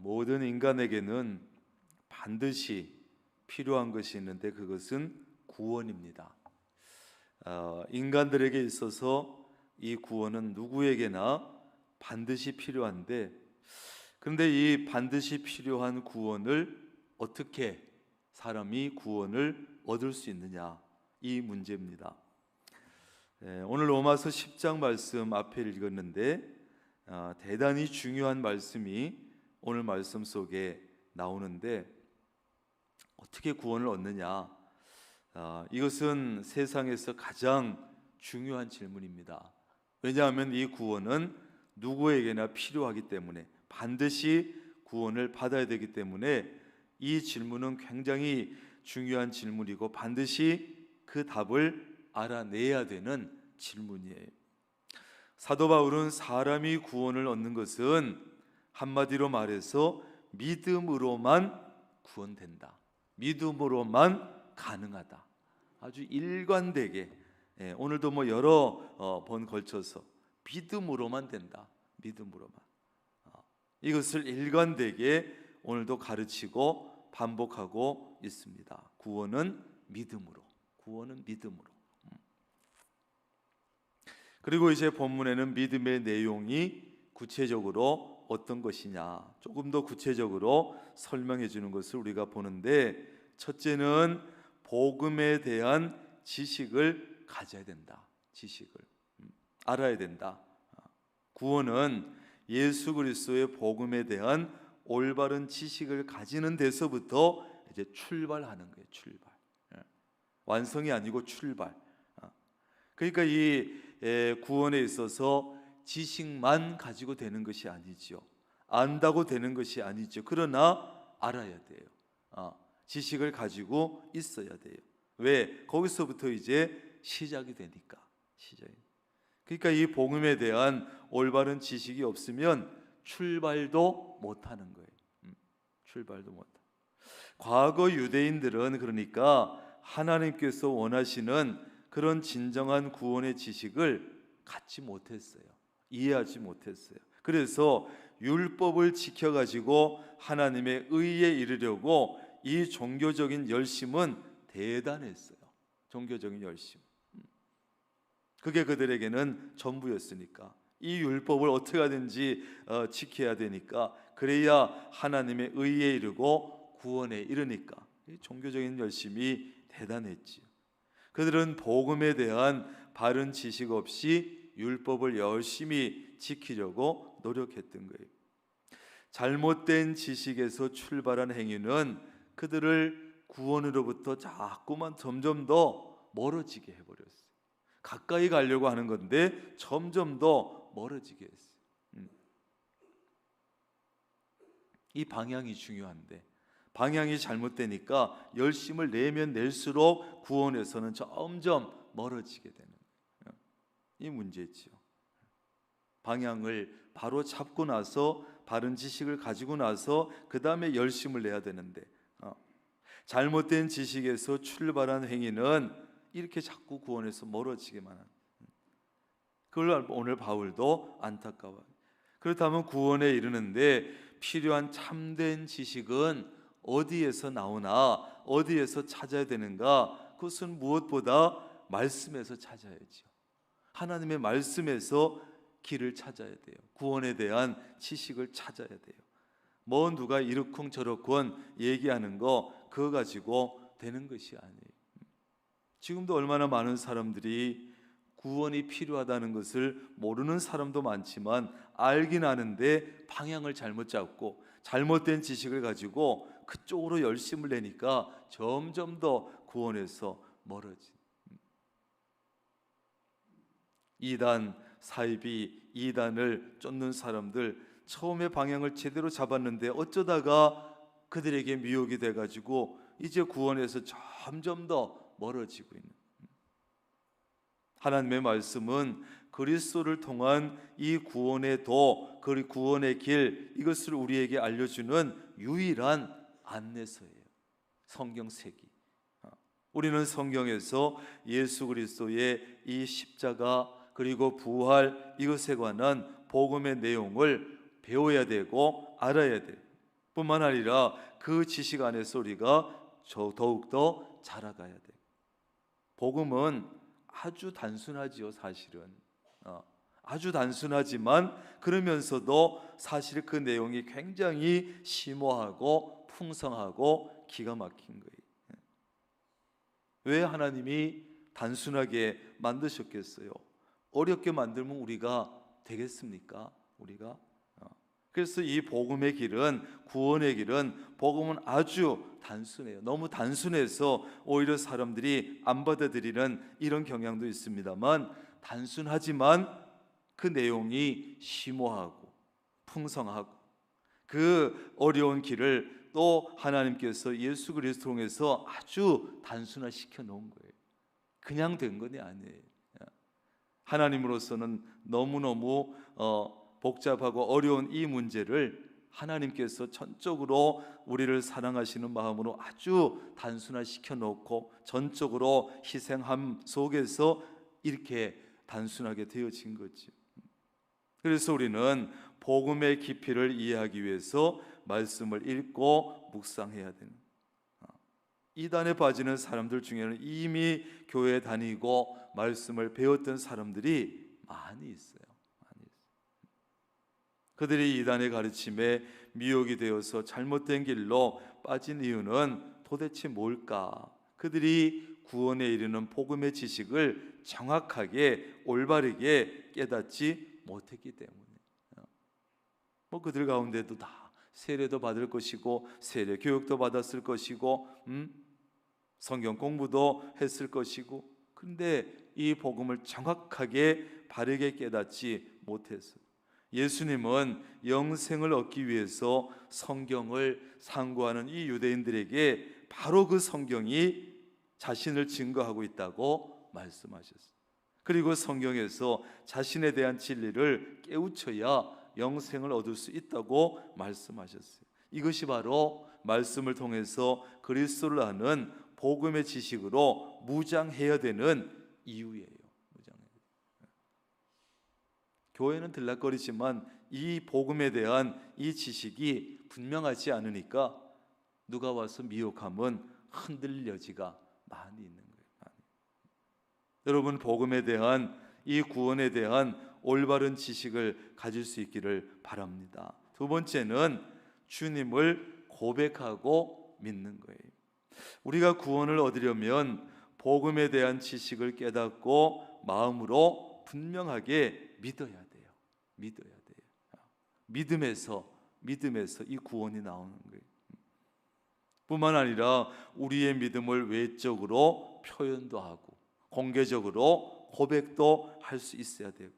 모든 인간에게는 반드시 필요한 것이 있는데 그것은 구원입니다. 어, 인간들에게 있어서 이 구원은 누구에게나 반드시 필요한데 그런데 이 반드시 필요한 구원을 어떻게 사람이 구원을 얻을 수 있느냐 이 문제입니다. 예, 오늘 로마서 10장 말씀 앞에 읽었는데 어, 대단히 중요한 말씀이 오늘 말씀 속에 나오는데 어떻게 구원을 얻느냐? 어, 이것은 세상에서 가장 중요한 질문입니다. 왜냐하면 이 구원은 누구에게나 필요하기 때문에 반드시 구원을 받아야 되기 때문에 이 질문은 굉장히 중요한 질문이고 반드시 그 답을 알아내야 되는 질문이에요. 사도 바울은 사람이 구원을 얻는 것은 한마디로 말해서 믿음으로만 구원된다. 믿음으로만 가능하다. 아주 일관되게 예, 오늘도 뭐 여러 어, 번 걸쳐서 믿음으로만 된다. 믿음으로만 어, 이것을 일관되게 오늘도 가르치고 반복하고 있습니다. 구원은 믿음으로, 구원은 믿음으로. 음. 그리고 이제 본문에는 믿음의 내용이 구체적으로 어떤 것이냐 조금 더 구체적으로 설명해 주는 것을 우리가 보는데 첫째는 복음에 대한 지식을 가져야 된다. 지식을 음, 알아야 된다. 구원은 예수 그리스도의 복음에 대한 올바른 지식을 가지는 데서부터 이제 출발하는 거예요. 출발. 예. 완성이 아니고 출발. 어. 그러니까 이 구원에 있어서 지식만 가지고 되는 것이 아니지요. 안다고 되는 것이 아니죠. 그러나 알아야 돼요. 어, 지식을 가지고 있어야 돼요. 왜? 거기서부터 이제 시작이 되니까. 시작이. 그러니까 이 복음에 대한 올바른 지식이 없으면 출발도 못 하는 거예요. 음, 출발도 못. 과거 유대인들은 그러니까 하나님께서 원하시는 그런 진정한 구원의 지식을 갖지 못했어요. 이해하지 못했어요. 그래서 율법을 지켜 가지고 하나님의 의에 이르려고 이 종교적인 열심은 대단했어요. 종교적인 열심. 그게 그들에게는 전부였으니까 이 율법을 어떻게 하든지 어, 지켜야 되니까 그래야 하나님의 의에 이르고 구원에 이르니까 종교적인 열심이 대단했지요. 그들은 복음에 대한 바른 지식 없이 율법을 열심히 지키려고 노력했던 거예요. 잘못된 지식에서 출발한 행위는 그들을 구원으로부터 자꾸만 점점 더 멀어지게 해버렸어요. 가까이 가려고 하는 건데 점점 더 멀어지게 했어요. 음. 이 방향이 중요한데 방향이 잘못되니까 열심을 내면 낼수록 구원에서는 점점 멀어지게 되는 문제지요. 방향을 바로 잡고 나서 바른 지식을 가지고 나서 그 다음에 열심을 내야 되는데 어. 잘못된 지식에서 출발한 행위는 이렇게 자꾸 구원에서 멀어지게만 한. 그걸 오늘 바울도 안타까워. 그렇다면 구원에 이르는데 필요한 참된 지식은 어디에서 나오나 어디에서 찾아야 되는가? 그것은 무엇보다 말씀에서 찾아야죠. 하나님의 말씀에서 길을 찾아야 돼요. 구원에 대한 지식을 찾아야 돼요. 뭐 누가 이렇쿵 저렇쿵 얘기하는 거 그거 가지고 되는 것이 아니에요. 지금도 얼마나 많은 사람들이 구원이 필요하다는 것을 모르는 사람도 많지만 알긴 아는데 방향을 잘못 잡고 잘못된 지식을 가지고 그쪽으로 열심을 내니까 점점 더 구원에서 멀어진 이단 사입이 이단을 쫓는 사람들 처음에 방향을 제대로 잡았는데 어쩌다가 그들에게 미혹이 돼 가지고 이제 구원에서 점점 더 멀어지고 있는 하나님의 말씀은 그리스도를 통한 이 구원의 도, 그 구원의 길 이것을 우리에게 알려주는 유일한 안내서예요. 성경 세기. 어. 우리는 성경에서 예수 그리스도의 이 십자가 그리고 부활 이것에 관한 복음의 내용을 배워야 되고 알아야 돼. 뿐만 아니라 그 지식 안에서 우리가 저 더욱 더 자라가야 돼. 복음은 아주 단순하지요, 사실은. 어, 아주 단순하지만 그러면서도 사실 그 내용이 굉장히 심오하고 풍성하고 기가 막힌 거예요. 왜 하나님이 단순하게 만드셨겠어요? 어렵게 만들면 우리가 되겠습니까? 우리가 어. 그래서 이 복음의 길은 구원의 길은 복음은 아주 단순해요. 너무 단순해서 오히려 사람들이 안 받아들이는 이런 경향도 있습니다만 단순하지만 그 내용이 심오하고 풍성하고 그 어려운 길을 또 하나님께서 예수 그리스도 통해서 아주 단순화시켜 놓은 거예요. 그냥 된 것이 아니에요. 하나님으로서는 너무너무 어, 복잡하고 어려운 이 문제를 하나님께서 전적으로 우리를 사랑하시는 마음으로 아주 단순화시켜 놓고 전적으로 희생함 속에서 이렇게 단순하게 되어진 거지. 그래서 우리는 복음의 깊이를 이해하기 위해서 말씀을 읽고 묵상해야 되는. 어, 이단에 빠지는 사람들 중에는 이미 교회 다니고 말씀을 배웠던 사람들이 많이 있어요. 많이 있어요. 그들이 이단의 가르침에 미혹이 되어서 잘못된 길로 빠진 이유는 도대체 뭘까? 그들이 구원에 이르는 복음의 지식을 정확하게 올바르게 깨닫지 못했기 때문에. 뭐 그들 가운데도 다 세례도 받을 것이고 세례 교육도 받았을 것이고 음? 성경 공부도 했을 것이고 근데 이 복음을 정확하게 바르게 깨닫지 못했어요. 예수님은 영생을 얻기 위해서 성경을 상고하는 이 유대인들에게 바로 그 성경이 자신을 증거하고 있다고 말씀하셨어요. 그리고 성경에서 자신에 대한 진리를 깨우쳐야 영생을 얻을 수 있다고 말씀하셨어요. 이것이 바로 말씀을 통해서 그리스도를 아는 복음의 지식으로 무장해야 되는 이유예요. 무장해야 교회는 들락거리지만 이 복음에 대한 이 지식이 분명하지 않으니까 누가 와서 미혹하면 흔들릴 여지가 많이 있는 거예요. 여러분 복음에 대한 이 구원에 대한 올바른 지식을 가질 수 있기를 바랍니다. 두 번째는 주님을 고백하고 믿는 거예요. 우리가 구원을 얻으려면 복음에 대한 지식을 깨닫고 마음으로 분명하게 믿어야 돼요. 믿어야 돼요. 믿음에서 믿음에서 이 구원이 나오는 거예요. 뿐만 아니라 우리의 믿음을 외적으로 표현도 하고 공개적으로 고백도 할 수 있어야 되고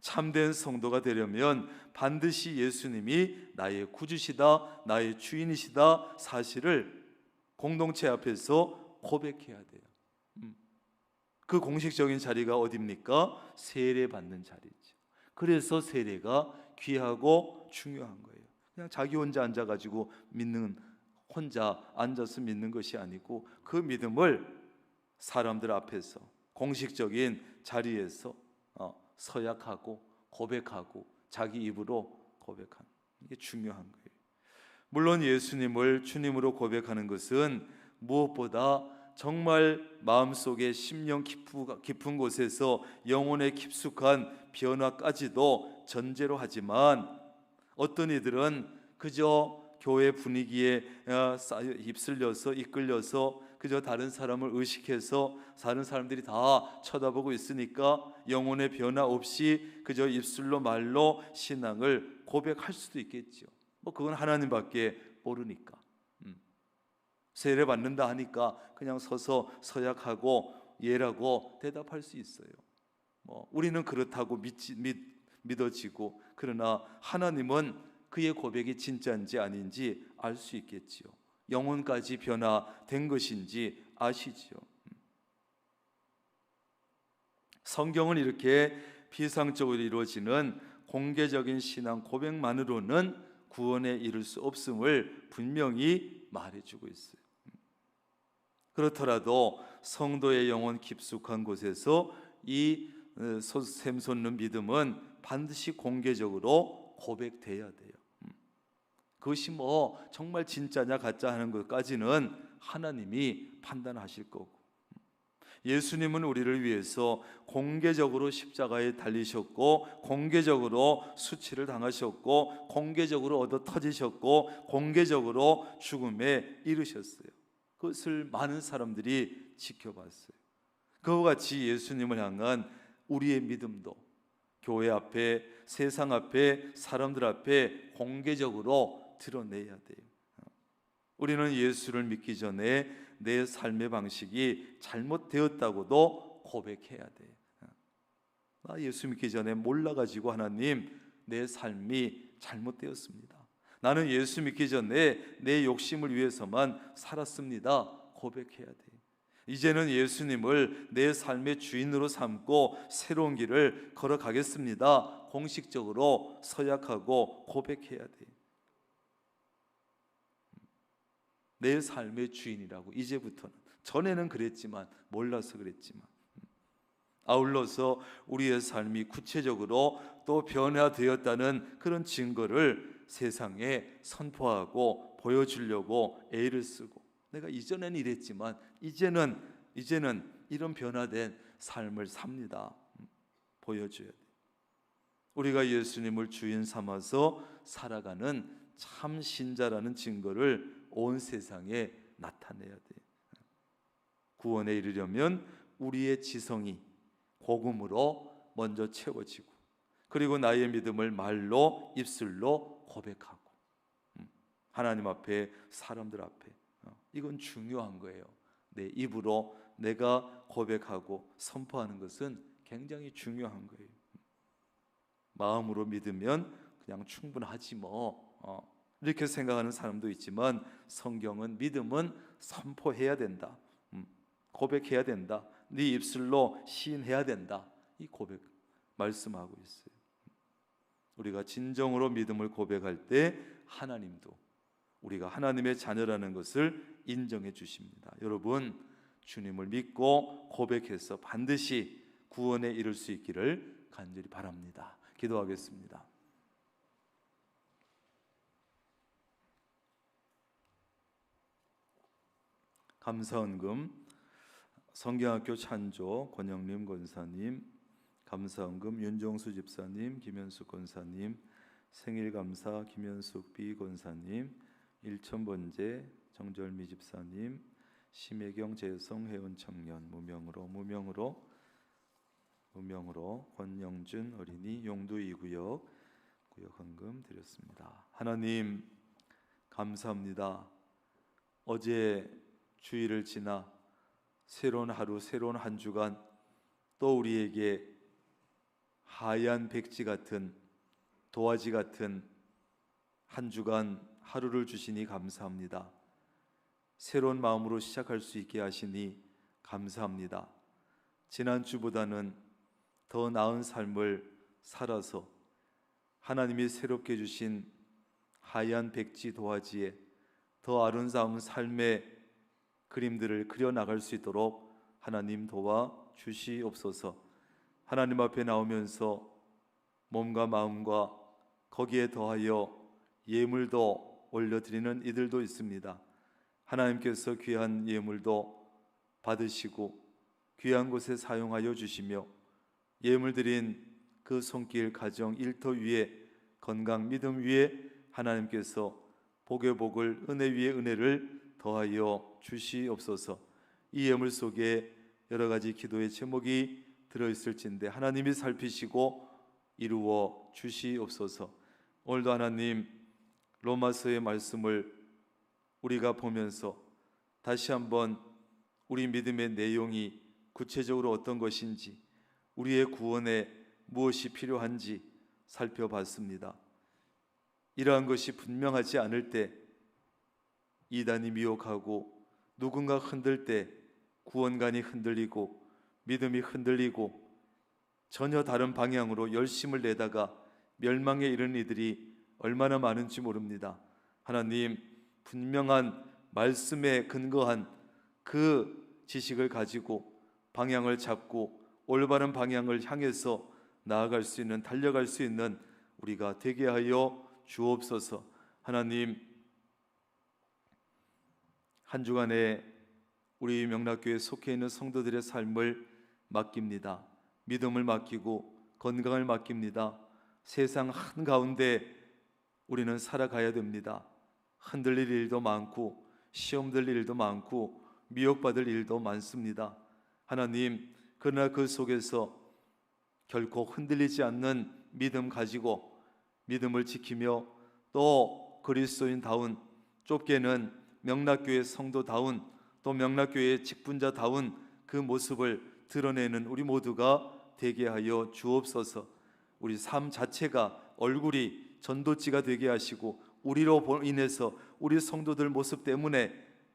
참된 성도가 되려면 반드시 예수님이 나의 구주시다, 나의 주인이시다 사실을 공동체 앞에서 고백해야 돼요. 음. 그 공식적인 자리가 어디입니까? 세례 받는 자리죠. 그래서 세례가 귀하고 중요한 거예요. 그냥 자기 혼자 앉아 가지고 믿는 혼자 앉아서 믿는 것이 아니고 그 믿음을 사람들 앞에서 공식적인 자리에서 서약하고 고백하고 자기 입으로 고백하는 이게 중요한 거예요. 물론 예수님을 주님으로 고백하는 것은 무엇보다 정말 마음속에 심령 깊은 곳에서 영혼의 깊숙한 변화까지도 전제로 하지만 어떤 이들은 그저 교회 분위기에 어, 휩쓸려서 이끌려서 그저 다른 사람을 의식해서 사는 사람들이 다 쳐다보고 있으니까 영혼의 변화 없이 그저 입술로 말로 신앙을 고백할 수도 있겠죠. 뭐 그건 하나님밖에 모르니까. 음. 세례 받는다 하니까 그냥 서서 서약하고 예라고 대답할 수 있어요. 뭐 우리는 그렇다고 믿지, 믿, 믿어지고 그러나 하나님은 그의 고백이 진짜인지 아닌지 알 수 있겠지요. 영혼까지 변화된 것인지 아시지요. 성경은 이렇게 비상적으로 이루어지는 공개적인 신앙 고백만으로는 구원에 이를 수 없음을 분명히 말해주고 있어요. 그렇더라도 성도의 영혼 깊숙한 곳에서 이 어, 샘솟는 믿음은 반드시 공개적으로 고백돼야 돼요. 그것이 뭐 정말 진짜냐 가짜 하는 것까지는 하나님이 판단하실 거고 예수님은 우리를 위해서 공개적으로 십자가에 달리셨고 공개적으로 수치를 당하셨고 공개적으로 얻어 터지셨고 공개적으로 죽음에 이르셨어요. 그것을 많은 사람들이 지켜봤어요. 그와 같이 예수님을 향한 우리의 믿음도 교회 앞에 세상 앞에 사람들 앞에 공개적으로 드러내야 돼요. 우리는 예수를 믿기 전에 내 삶의 방식이 잘못되었다고도 고백해야 돼. 나 예수 믿기 전에 몰라가지고 하나님 내 삶이 잘못되었습니다. 나는 예수 믿기 전에 내 욕심을 위해서만 살았습니다. 고백해야 돼. 이제는 예수님을 내 삶의 주인으로 삼고 새로운 길을 걸어가겠습니다. 공식적으로 서약하고 고백해야 돼. 내 삶의 주인이라고 이제부터는 전에는 그랬지만 몰라서 그랬지만 아울러서 우리의 삶이 구체적으로 또 변화되었다는 그런 증거를 세상에 선포하고 보여주려고 애를 쓰고 내가 이전에는 이랬지만 이제는 이제는 이런 변화된 삶을 삽니다. 보여줘야 돼. 우리가 예수님을 주인 삼아서 살아가는 참 신자라는 증거를 온 세상에 나타내야 돼. 구원에 이르려면 우리의 지성이 복음으로 먼저 채워지고 그리고 나의 믿음을 말로 입술로 고백하고 음, 하나님 앞에 사람들 앞에 어, 이건 중요한 거예요. 내 입으로 내가 고백하고 선포하는 것은 굉장히 중요한 거예요. 마음으로 믿으면 그냥 충분하지 뭐 어, 이렇게 생각하는 사람도 있지만 성경은 믿음은 선포해야 된다. 음, 고백해야 된다. 네 입술로 시인해야 된다. 이 고백 말씀하고 있어요. 우리가 진정으로 믿음을 고백할 때 하나님도 우리가 하나님의 자녀라는 것을 인정해 주십니다. 여러분 주님을 믿고 고백해서 반드시 구원에 이를 수 있기를 간절히 바랍니다. 기도하겠습니다. 감사헌금 성경학교 찬조 권영림 권사님 감사헌금 윤종수 집사님 김현숙 권사님 생일 감사 김현숙 비 권사님 일천번제 정절미 집사님 심혜경 재성 회원 청년 무명으로 무명으로 무명으로 권영준 어린이 용두 2구역 구역 헌금 드렸습니다. 하나님 감사합니다. 어제 주일을 지나 새로운 하루, 새로운 한 주간 또 우리에게 하얀 백지 같은 도화지 같은 한 주간 하루를 주시니 감사합니다. 새로운 마음으로 시작할 수 있게 하시니 감사합니다. 지난주보다는 더 나은 삶을 살아서 하나님이 새롭게 주신 하얀 백지 도화지에 더 아름다운 삶의 그림들을 그려 나갈 수 있도록 하나님 도와 주시옵소서. 하나님 앞에 나오면서 몸과 마음과 거기에 더하여 예물도 올려드리는 이들도 있습니다. 하나님께서 귀한 예물도 받으시고 귀한 곳에 사용하여 주시며 예물 드린 그 손길 가정 일터 위에 건강 믿음 위에 하나님께서 복의 복을 은혜 위에 은혜를 더하여 주시옵소서. 이 예물 속에 여러 가지 기도의 제목이 들어 있을진데 하나님이 살피시고 이루어 주시옵소서. 오늘도 하나님 로마서의 말씀을 우리가 보면서 다시 한번 우리 믿음의 내용이 구체적으로 어떤 것인지 우리의 구원에 무엇이 필요한지 살펴봤습니다. 이러한 것이 분명하지 않을 때 이단이 미혹하고 누군가 흔들 때 구원관이 흔들리고 믿음이 흔들리고 전혀 다른 방향으로 열심을 내다가 멸망에 이른 이들이 얼마나 많은지 모릅니다. 하나님 분명한 말씀에 근거한 그 지식을 가지고 방향을 잡고 올바른 방향을 향해서 나아갈 수 있는 달려갈 수 있는 우리가 되게 하여 주옵소서. 하나님 한 주간에 우리 명락교회 속해 있는 성도들의 삶을 맡깁니다. 믿음을 맡기고 건강을 맡깁니다. 세상 한 가운데 우리는 살아가야 됩니다. 흔들릴 일도 많고 시험 들 일도 많고 미혹받을 일도 많습니다. 하나님, 그러나 그 속에서 결코 흔들리지 않는 믿음 가지고 믿음을 지키며 또 그리스도인다운 좁게는 명락교회 성도다운 또 명락교회 직분자다운 그 모습을 드러내는 우리 모두가 되게 하여 주옵소서. 우리 삶 자체가 얼굴이 전도지가 되게 하시고 우리로 인해서 우리 성도들 모습 때문에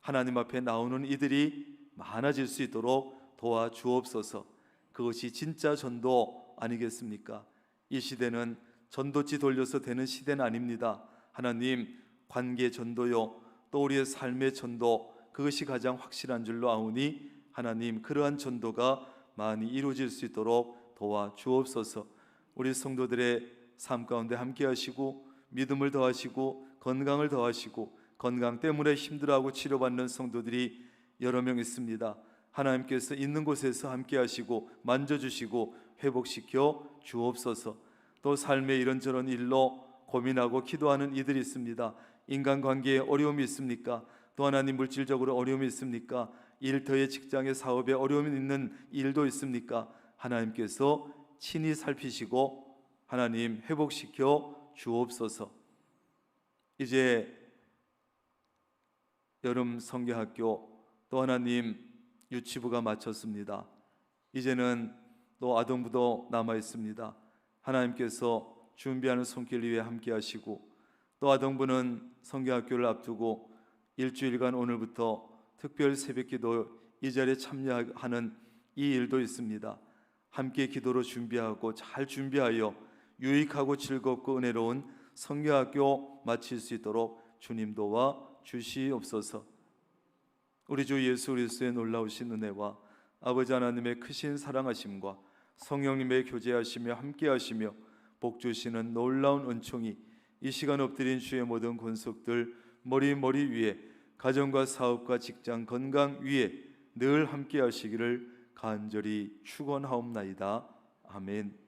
하나님 앞에 나오는 이들이 많아질 수 있도록 도와 주옵소서. 그것이 진짜 전도 아니겠습니까? 이 시대는 전도지 돌려서 되는 시대는 아닙니다. 하나님 관계 전도요 또 우리의 삶의 전도 그것이 가장 확실한 줄로 아오니 하나님 그러한 전도가 많이 이루어질 수 있도록 도와 주옵소서. 우리 성도들의 삶 가운데 함께 하시고 믿음을 더하시고 건강을 더하시고 건강 때문에 힘들어하고 치료받는 성도들이 여러 명 있습니다. 하나님께서 있는 곳에서 함께 하시고 만져 주시고 회복시켜 주옵소서. 또 삶의 이런저런 일로 고민하고 기도하는 이들이 있습니다. 인간관계에 어려움이 있습니까? 또 하나님 물질적으로 어려움이 있습니까? 일터의 직장의 사업에 어려움이 있는 일도 있습니까? 하나님께서 친히 살피시고 하나님 회복시켜 주옵소서. 이제 여름 성경학교 또 하나님 유치부가 마쳤습니다. 이제는 또 아동부도 남아 있습니다. 하나님께서 준비하는 손길 위에 함께 하시고 또 아동부는 성경학교를 앞두고 일주일간 오늘부터 특별 새벽기도 이 자리에 참여하는 이 일도 있습니다. 함께 기도로 준비하고 잘 준비하여 유익하고 즐겁고 은혜로운 성경학교 마칠 수 있도록 주님 도와 주시옵소서. 우리 주 예수 그리스도의 놀라우신 은혜와 아버지 하나님의 크신 사랑하심과 성령님의 교제하시며 함께하시며 복 주시는 놀라운 은총이 이 시간 엎드린 주의 모든 권속들 머리 머리 위에 가정과 사업과 직장 건강 위에 늘 함께 하시기를 간절히 축원하옵나이다. 아멘.